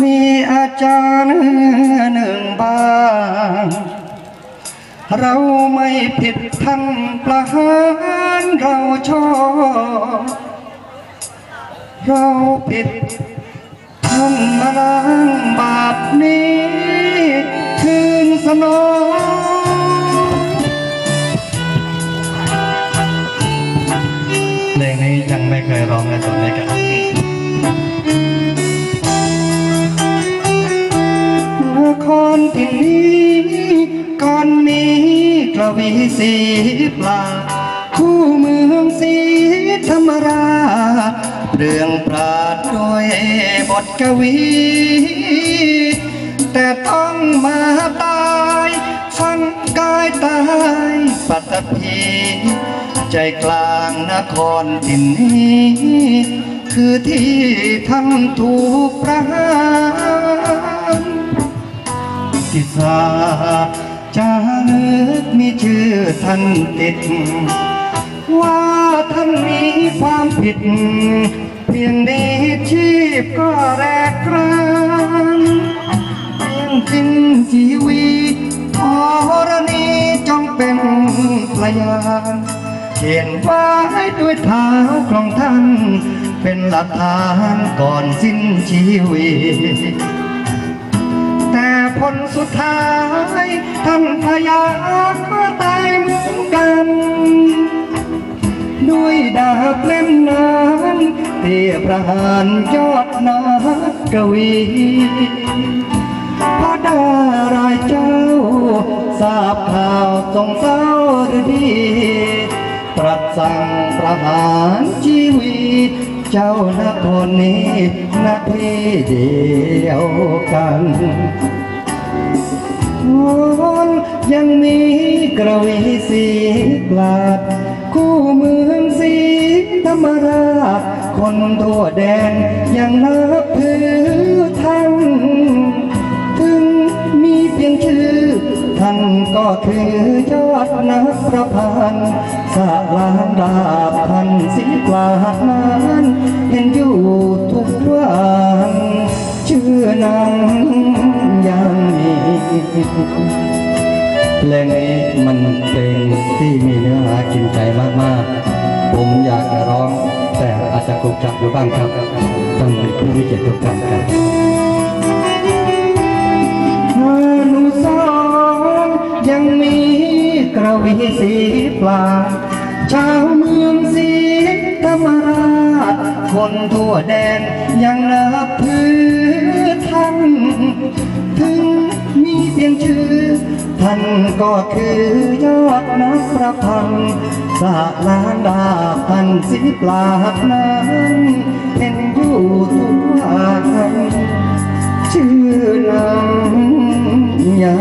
มีอาจารย์หนึ่งบางเราไม่ผิดท่านประหารเราชอบเราผิดท่านมาล้างบาปนี้ คืนสนอง สีปลาคู่เมืองสีธรรมราชเรื่องปราดด้วยบทกวี แต่ต้องมาตายสังกายตายปัตตภีใจกลางนครที่นี้ คือที่ท่านถูกประหารที่สาจารึก ท่านติด ว่าท่านมีความผิด เพียงดีชีพก็แรกรานเพียงสิ้นชีวิตอรณีจงเป็นพยานเขียนไว้ด้วยเท้าของท่าน เป็นหลักฐานก่อนสิ้นชีวิตแต่ผลสุดท้าย ท่านพยาก็ตายเหมือนกัน ด้วยดาบเล่มนั้นเตียประหารยอดนักกวีพระดารายเจ้า ทราบข่าวทรงเศร้าดีตรัสสั่งประหารชีวิต เจ้านครนี้นาทีเดียวกัน คนยังมีกระวีสีกลาด คู่เมืองสีธรรมราช คนทั่วแดนยังนับถือท่าน ถึงมีเพียงชื่อ ท่านก็คือยอดนักประพันธ์สาลางดาบพันสีกลาดนั้น เพลงนี้มันเพลงที่มีเนื้อหากินใจมากๆ ผมอยากจะร้องแต่อาจจะกรุบกรับอยู่บ้างครับท่านผู้วิเกียรติทุกท่านครับอนุสรยังมีกระวีสีปลา ชาวเมืองสีธรรมราช คนทั่วแดนยังนับถือท่านถึง ท่านก็คือยอดนักประพันธ์สาลานดาพันสีปลาดนั้นเห็นอยู่ทุกวันชื่อนางยา